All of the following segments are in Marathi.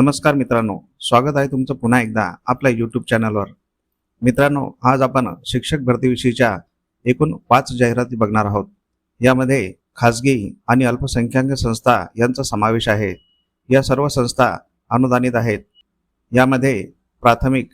नमस्कार मित्रांनो स्वागत आहे तुमचं पुन्हा एकदा आपल्या यूट्यूब चॅनलवर मित्रांनो आज आपण शिक्षक भरतीविषयीच्या एकूण पाच जाहिराती बघणार आहोत. यामध्ये खाजगी आणि अल्पसंख्याक संस्था यांचा समावेश आहे. या सर्व संस्था अनुदानित आहेत. यामध्ये प्राथमिक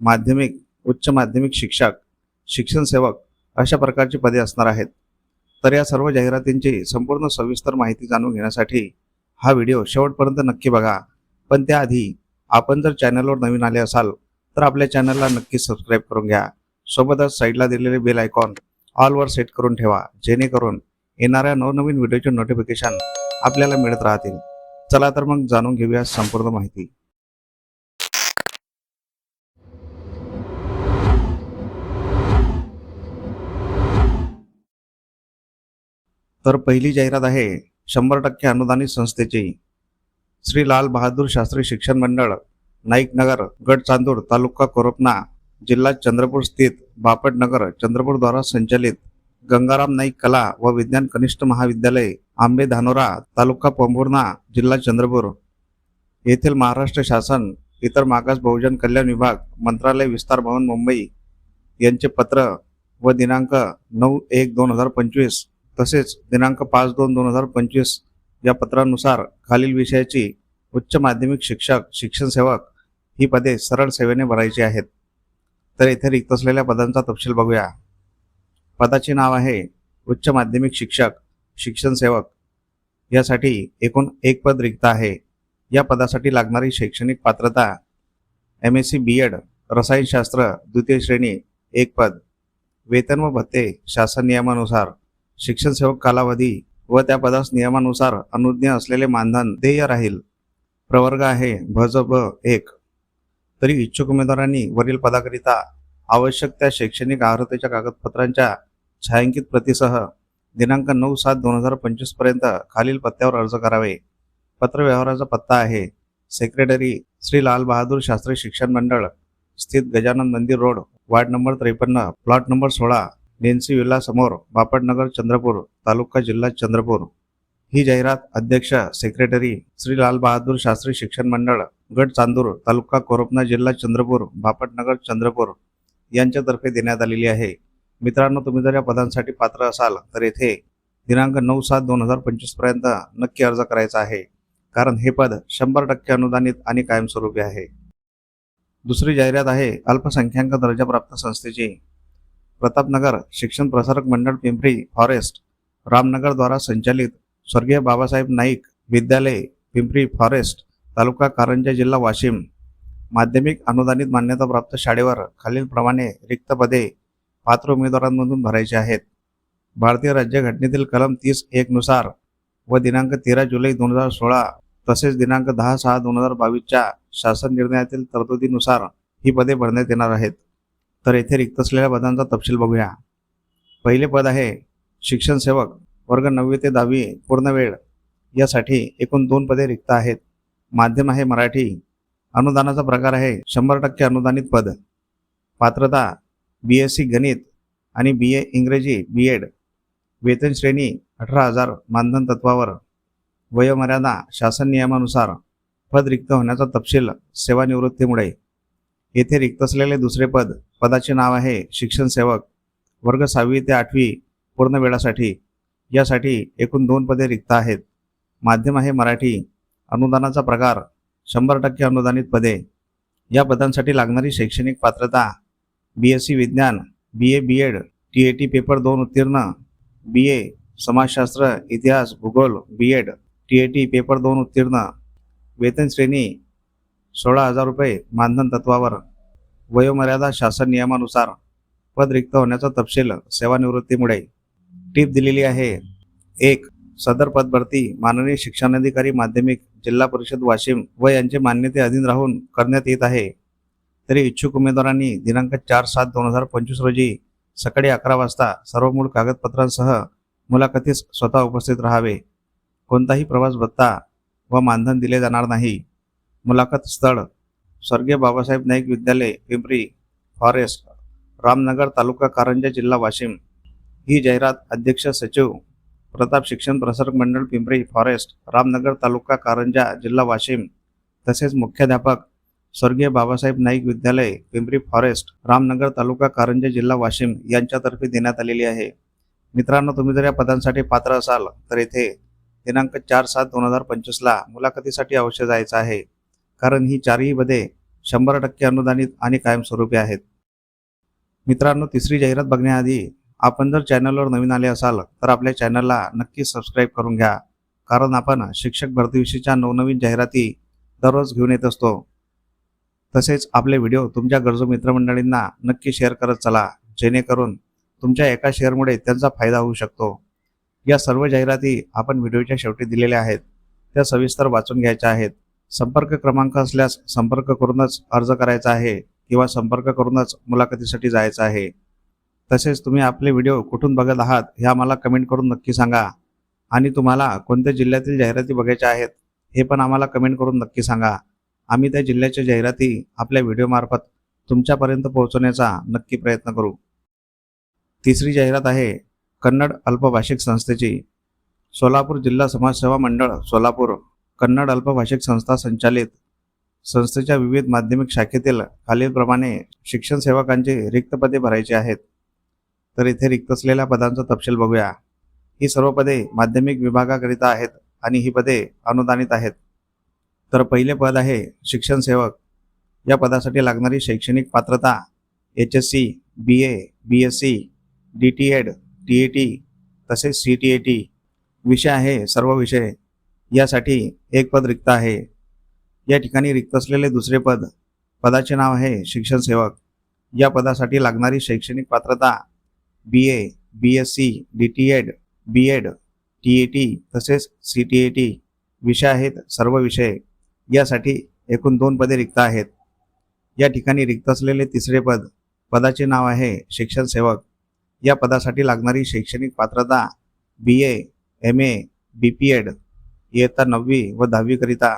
माध्यमिक उच्च माध्यमिक शिक्षक शिक्षण सेवक अशा प्रकारची पदे असणार आहेत. तर या सर्व जाहिरातींची संपूर्ण सविस्तर माहिती जाणून घेण्यासाठी हा व्हिडिओ शेवटपर्यंत नक्की बघा. पण त्याआधी आपण जर चॅनलवर नवीन आले असाल तर आपल्या चॅनलला नक्की सबस्क्राईब करून घ्या. सोबतच साईडला दिलेले बेल आयकॉन ऑलवर सेट करून ठेवा जेणेकरून येणाऱ्या नवनवीन व्हिडिओचे नोटिफिकेशन आपल्याला मिळत राहतील. चला तर मग जाणून घेऊया संपूर्ण माहिती. तर पहिली जाहिरात आहे शंभर टक्के अनुदानित संस्थेची. श्री लाल बहादूर शास्त्री शिक्षण मंडळ नाईकनगर गड चांदूर तालुका कोरपना जिल्हा चंद्रपूर स्थित बापटनगर चंद्रपूरद्वारा संचालित गंगाराम नाईक कला व विज्ञान कनिष्ठ महाविद्यालय आंबे धानोरा तालुका पंभुर्णा जिल्हा चंद्रपूर. येथील महाराष्ट्र शासन इतर मागास बहुजन कल्याण विभाग मंत्रालय विस्तार भवन मुंबई यांचे पत्र व दिनांक नऊ एक दोन हजार पंचवीस तसेच दिनांक पाच दोन दोन हजार पंचवीस या पत्रानुसार खालील विषयाची उच्च माध्यमिक शिक्षक शिक्षण सेवक ही पदे सरळ सेवेने भरायची आहेत. तर येथे रिक्त असलेल्या पदांचा तपशील बघूया. पदाचे नाव आहे उच्च माध्यमिक शिक्षक शिक्षण सेवक. यासाठी एकूण एक पद रिक्त आहे. या पदासाठी लागणारी शैक्षणिक पात्रता M S C B Ed रसायनशास्त्र द्वितीय श्रेणी एक पद. वेतन व भत्ते शासन नियमानुसार शिक्षण सेवक कालावधी व त्या पदास नियमानुसार अनुज्ञ असलेले मानधन ध्येय राहील. प्रवर्ग आहे भज ब एक. तरी इच्छुक उमेदवारांनी वरील पदाकरिता आवश्यक त्या शैक्षणिक अर्हतेच्या कागदपत्रांच्या छायांकित प्रतीसह दिनांक नऊ सात दोन हजार पंचवीसपर्यंत खालील पत्त्यावर अर्ज करावे. पत्र व्यवहाराचा पत्ता आहे सेक्रेटरी श्री लाल बहादूर शास्त्री शिक्षण मंडळ स्थित Gajanan Mandir road ward number त्रेपन्न प्लॉट नंबर सोळा नेन्सी विला समोर बापटनगर चंद्रपूर तालुका जिल्हा चंद्रपूर. ही जाहिरात अध्यक्ष सेक्रेटरी श्री लाल बहादूर शास्त्री शिक्षण मंडळ गट चांदूर तालुका कोरपना जिल्हा चंद्रपूर बापटनगर चंद्रपूर यांच्यातर्फे देण्यात आलेली आहे. मित्रांनो तुम्ही जर या पदांसाठी पात्र असाल तर येथे दिनांक नऊ सात दोन हजार पंचवीसपर्यंत नक्की अर्ज करायचा आहे. कारण हे पद शंभर टक्के अनुदानित आणि कायमस्वरूपी आहे. दुसरी जाहिरात आहे अल्पसंख्याक दर्जाप्राप्त संस्थेची. प्रतापनगर शिक्षण प्रसारक मंडळ पिंपरी फॉरेस्ट रामनगर द्वारा संचालित स्वर्गीय बाबासाहेब नाईक विद्यालय पिंपरी फॉरेस्ट तालुका कारंजा जिल्हा वाशिम. माध्यमिक अनुदानित मान्यताप्राप्त शाळेवर खालीलप्रमाणे रिक्त पदे पात्र उमेदवारांमधून भरायचे आहेत. भारतीय राज्यघटनेतील कलम तीस एकनुसार व दिनांक तेरा जुलै दोन हजार सोळा तसेच दिनांक दहा सहा दोन हजार बावीसच्या शासन निर्णयातील तरतुदीनुसार ही पदे भरण्यात येणार आहेत. तर येथे रिक्त असलेल्या पदांचा तपशील बघूया. पहिले पद आहे शिक्षण सेवक वर्ग नववी ते दहावी पूर्ण वेळ. यासाठी एकूण दोन पदे रिक्त आहेत. माध्यम आहे मराठी. अनुदानाचा प्रकार आहे शंभर टक्के अनुदानित पद. पात्रता बी एस सी गणित आणि बी ए इंग्रजी बी एड वेतन श्रेणी अठरा हजार मानधन तत्वावर. वयोमर्यादा शासन नियमानुसार. पद रिक्त होण्याचा तपशील सेवानिवृत्तीमुळे. येथे रिक्त असलेले दुसरे पद पदाचे नाव आहे शिक्षण सेवक. वर्ग सहावी ते आठवी पूर्ण वेळासाठी यासाठी एकूण दोन पदे रिक्त आहेत. माध्यम आहे मराठी. अनुदानाचा प्रकार शंभर टक्के अनुदानित पदे. या पदांसाठी लागणारी शैक्षणिक पात्रता बी एस सी विज्ञान B A B Ed T A T paper दोन उत्तीर्ण बी ए समाजशास्त्र इतिहास भूगोल B Ed T A T paper दोन उत्तीर्ण. वेतन श्रेणी सोळा हजार रुपये मानधन तत्वावर. वयोमर्यादा शासन नियमानुसार पद रिक्त होण्याचा तपशील सेवानिवृत्तीमुळे टीप दिलेली आहे. एक सदर पद भरती माननीय शिक्षणाधिकारी माध्यमिक जिल्हा परिषद वाशिम व यांचे मान्यते अधीन राहून करण्यात येत आहे. तरी इच्छुक उमेदवारांनी दिनांक चार सात दोन हजार पंचवीस रोजी सकाळी अकरा वाजता सर्व मूळ कागदपत्रांसह मुलाखतीस स्वतः उपस्थित राहावे. कोणताही प्रवास भत्ता व मानधन दिले जाणार नाही. मुलाखत स्थळ स्वर्गीय बाबासाहेब नाईक विद्यालय पिंपरी फॉरेस्ट रामनगर तालुका कारंजा जिल्हा वाशिम. ही जाहिरात अध्यक्ष सचिव प्रताप शिक्षण प्रसारक मंडळ पिंपरी फॉरेस्ट रामनगर तालुका कारंजा जिल्हा वाशिम तसेच मुख्याध्यापक स्वर्गीय बाबासाहेब नाईक विद्यालय पिंपरी फॉरेस्ट रामनगर तालुका कारंजे जिल्हा वाशिम यांच्यातर्फे देण्यात आलेली आहे. मित्रांनो तुम्ही जर या पदांसाठी पात्र असाल तर येथे दिनांक चार सात दोन हजार पंचवीसला मुलाखतीसाठी अवश्य जायचं आहे. कारण ही चारही पदे शंभर टक्के अनुदानित आणि कायमस्वरूपी आहेत. मित्रांनो तिसरी जाहिरात बघण्याआधी आपण जर चॅनलवर नवीन आले असाल तर आपल्या चॅनलला नक्की सबस्क्राईब करून घ्या. कारण आपण शिक्षक भरतीविषयीच्या नवनवीन जाहिराती दररोज घेऊन येत असतो. तसेच आपले व्हिडिओ तुमच्या गरजू मित्रमंडळींना नक्की शेअर करत चला जेणेकरून तुमच्या एका शेअरमुळे त्यांचा फायदा होऊ शकतो. या सर्व जाहिराती आपण व्हिडिओच्या शेवटी दिलेल्या आहेत. त्या सविस्तर वाचून घ्यायच्या आहेत. संपर्क क्रमांक असल्यास संपर्क करूनच अर्ज करायचा आहे किंवा संपर्क करूनच मुलाखतीसाठी जायचं आहे. तसेच तुम्ही आपले व्हिडिओ कुठून बघत आहात हे आम्हाला कमेंट करून नक्की सांगा. आणि तुम्हाला कोणत्या जिल्ह्यातील जाहिराती बघायच्या आहेत हे पण आम्हाला कमेंट करून नक्की सांगा. आम्ही त्या जिल्ह्याच्या जाहिराती आपल्या व्हिडिओमार्फत तुमच्यापर्यंत पोहोचवण्याचा नक्की प्रयत्न करू. तिसरी जाहिरात आहे कन्नड अल्पभाषिक संस्थेची. सोलापूर जिल्हा समाजसेवा मंडळ सोलापूर. कन्नड अल्पभाषिक संस्था संचालित संस्थेच्या विविध माध्यमिक शाखेतील खालीलप्रमाणे शिक्षण सेवकांची रिक्त पदे भरायची आहेत. तर इथे रिक्त असलेल्या पदांचा तपशील बघूया. ही सर्व पदे माध्यमिक विभागाकरिता आहेत आणि ही पदे अनुदानित आहेत. तर पहिले पद आहे शिक्षण सेवक. या पदासाठी लागणारी शैक्षणिक पात्रता H S C B A B S C D T Ed T A T तसेच सी टी ए टी विषय आहे सर्व विषय. यासाठी एक पद रिक्त आहे. या ठिकाणी रिक्त असलेले दुसरे पद पदाचे नाव आहे शिक्षण सेवक. या पदासाठी लागणारी शैक्षणिक पात्रता B A B S C D T Ed B Ed T A T तसेच सी टी ए टी विषय आहेत सर्व विषय. यासाठी एकूण दोन पदे रिक्त आहेत. या ठिकाणी रिक्त असलेले तिसरे पद पदाचे नाव आहे शिक्षण सेवक. या पदासाठी लागणारी शैक्षणिक पात्रता B A M A B P Ed इयत्ता नववी व दहावीकरिता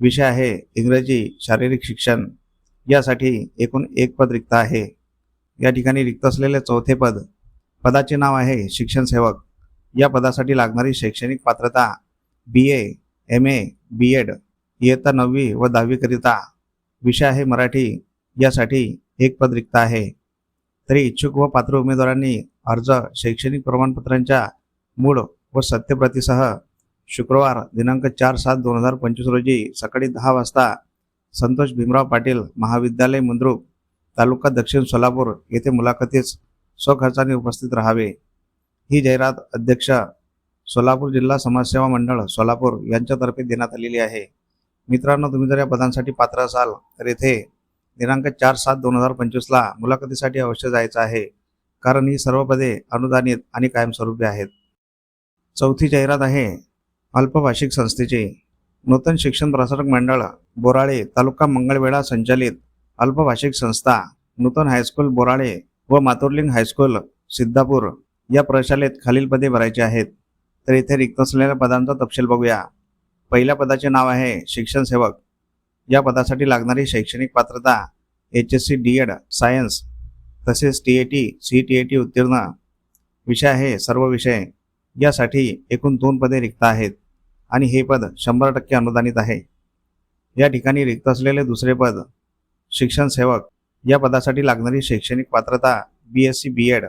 विषय आहे इंग्रजी शारीरिक शिक्षण. यासाठी एकूण एक पद रिक्त आहे. या ठिकाणी रिक्त असलेले चौथे पद पदाचे नाव आहे शिक्षण सेवक. या पदासाठी लागणारी शैक्षणिक पात्रता B A M A B add इयत्ता नववी व दहावीकरिता विषय आहे मराठी. यासाठी एक पद रिक्त आहे. तरी इच्छुक व पात्र उमेदवारांनी अर्ज शैक्षणिक प्रमाणपत्रांच्या मूळ व सत्यप्रतीसह शुक्रवार दिनांक चार सात दोन हजार पंचवीस रोजी सकाळी दहा वाजता संतोष भीमराव पाटील महाविद्यालय मुंद्रुक तालुका दक्षिण सोलापूर येथे मुलाखतीस स्वखर्चाने उपस्थित राहावे. ही जाहिरात अध्यक्ष सोलापूर जिल्हा समाजसेवा मंडळ सोलापूर यांच्यातर्फे देण्यात आलेली आहे. मित्रांनो तुम्ही जर या पदांसाठी पात्र असाल तर येथे दिनांक चार सात दोन हजार पंचवीसला मुलाखतीसाठी अवश्य जायचं आहे कारण ही सर्व पदे अनुदानित आणि कायमस्वरूपी आहेत. चौथी जाहिरात आहे अल्पभाषिक संस्थेचे नूतन शिक्षण प्रसारक मंडळ बोराळे तालुका मंगळवेढा संचालित अल्पभाषिक संस्था नूतन हायस्कूल बोराळे व मातुर्लिंग हायस्कूल सिद्धापूर या प्रशालेत खालील पदे भरायची आहेत. तर इथे रिक्त असलेल्या पदांचा तपशील बघूया. पहिल्या पदाचे नाव आहे शिक्षण सेवक. या पदासाठी लागणारी शैक्षणिक पात्रता H S C D Ed science तसेच T A T C T A T उत्तीर्ण विषय आहे सर्व विषय. यासाठी एकूण दोन पदे रिक्त आहेत. आणि हे पद शंभर टक्के अनुदानित आहे. या ठिकाणी रिक्त असलेले दुसरे पद शिक्षण सेवक या पदासाठी लागणारी शैक्षणिक पात्रता B S C B Ed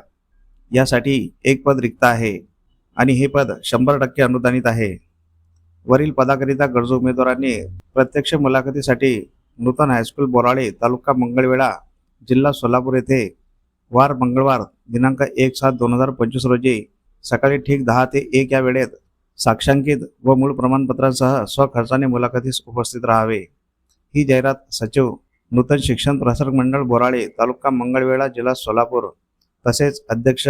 यासाठी एक पद रिक्त आहे. आणि हे पद शंभर टक्के अनुदानित आहे. वरील पदाकरिता गरजू उमेदवारांनी प्रत्यक्ष मुलाखतीसाठी नूतन हायस्कूल बोराळे तालुका मंगळवेढा जिल्हा सोलापूर येथे वार मंगळवार दिनांक एक सात दोन हजार पंचवीस रोजी सकाळी ठीक दहा ते एक या वेळेत साक्षांकित व मूळ प्रमाणपत्रांसह स्वखर्चाने मुलाखतीस उपस्थित राहावे. ही जाहिरात सचिव नूतन शिक्षण प्रसारक मंडळ बोराळे तालुका मंगळवेळा जिल्हा सोलापूर तसेच अध्यक्ष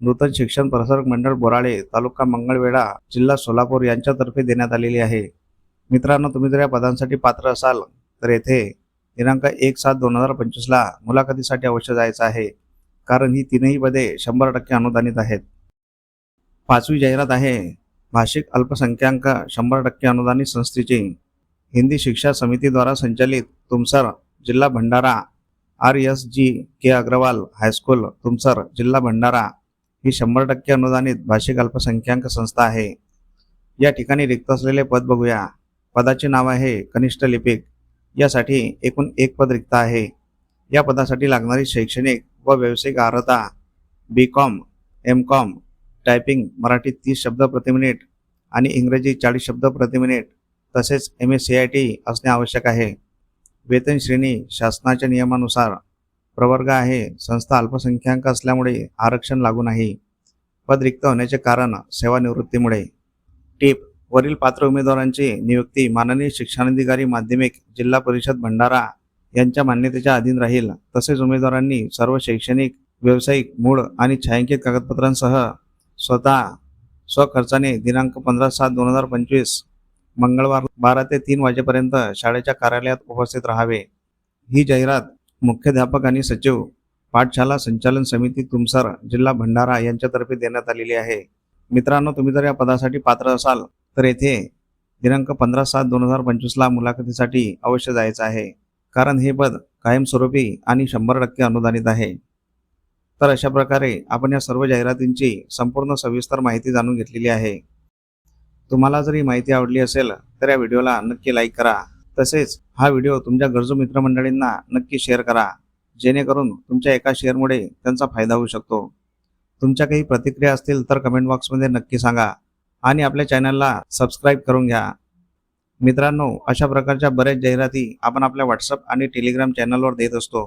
नूतन शिक्षण प्रसारक मंडळ बोराळे तालुका मंगळवेढा जिल्हा सोलापूर यांच्यातर्फे देण्यात आलेली आहे. मित्रांनो तुम्ही जर या पदांसाठी पात्र असाल तर येथे दिनांक एक सात दोन हजार पंचवीसला मुलाखतीसाठी अवश्य जायचं आहे कारण ही तीनही पदे शंभर टक्के अनुदानित आहेत. पाचवी जाहिरात आहे भाषिक अल्पसंख्याक शंभर टक्के अनुदानित संस्थेची हिंदी शिक्षा समितीद्वारा संचालित तुमसर जिल्हा Bhandara R S G K Agarwal high school Tumsar जिल्हा भंडारा ही शंभर टक्के अनुदानित भाषिक अल्पसंख्याक संस्था आहे. या ठिकाणी रिक्त असलेले पद बघूया. पदाचे नाव आहे कनिष्ठ लिपिक. यासाठी एकूण एक पद रिक्त आहे. या पदासाठी लागणारी शैक्षणिक व व्यावसायिक अर्हता B Com M Com typing Marathi तीस शब्द प्रति मिनिट आणि इंग्रजी चाळीस शब्द प्रति मिनिट तसेच M S C I T असणे आवश्यक आहे. वेतन श्रेणी शासनाच्या नियमानुसार प्रवर्ग आहे. संस्था अल्पसंख्याक असल्यामुळे आरक्षण लागू नाही. पद रिक्त होण्याचे कारण सेवानिवृत्तीमुळे टीप वरील पात्र उमेदवारांची नियुक्ती माननीय शिक्षणाधिकारी माध्यमिक जिल्हा परिषद भंडारा यांच्या मान्यतेच्या अधीन राहील. तसेच उमेदवारांनी सर्व शैक्षणिक व्यावसायिक मूळ आणि छायांकित कागदपत्रांसह स्वतः स्वखर्चाने दिनांक पंधरा सात दोन हजार पंचवीस मंगळवार बारा ते तीन वाजेपर्यंत शाळेच्या कार्यालयात उपस्थित राहावे. ही जाहिरात मुख्याध्यापक आणि सचिव पाठशाला संचालन समिती तुमसर जिल्हा भंडारा यांच्यातर्फे देण्यात आलेली आहे. मित्रांनो तुम्ही जर या पदासाठी पात्र असाल तर येथे दिनांक पंधरा सात दोन हजार पंचवीसला मुलाखतीसाठी अवश्य जायचं आहे. कारण हे पद कायमस्वरूपी आणि शंभर टक्के अनुदानित आहे. तर अशा प्रकारे आपण या सर्व जाहिरातींची संपूर्ण सविस्तर माहिती जाणून घेतलेली आहे. तुम्हाला जर ही माहिती आवडली असेल तर या व्हिडिओला नक्की लाईक करा. तसेच हा व्हिडिओ तुमच्या गरजू मित्रमंडळींना नक्की शेअर करा. जेणेकरून तुमच्या एका शेअरमुळे त्यांचा फायदा होऊ शकतो. तुमच्या काही प्रतिक्रिया असतील तर कमेंट बॉक्समध्ये नक्की सांगा आणि आपल्या चॅनलला सबस्क्राईब करून घ्या. मित्रांनो अशा प्रकारच्या बऱ्याच जाहिराती आपण आपल्या व्हॉट्सअप आणि टेलिग्राम चॅनलवर देत असतो.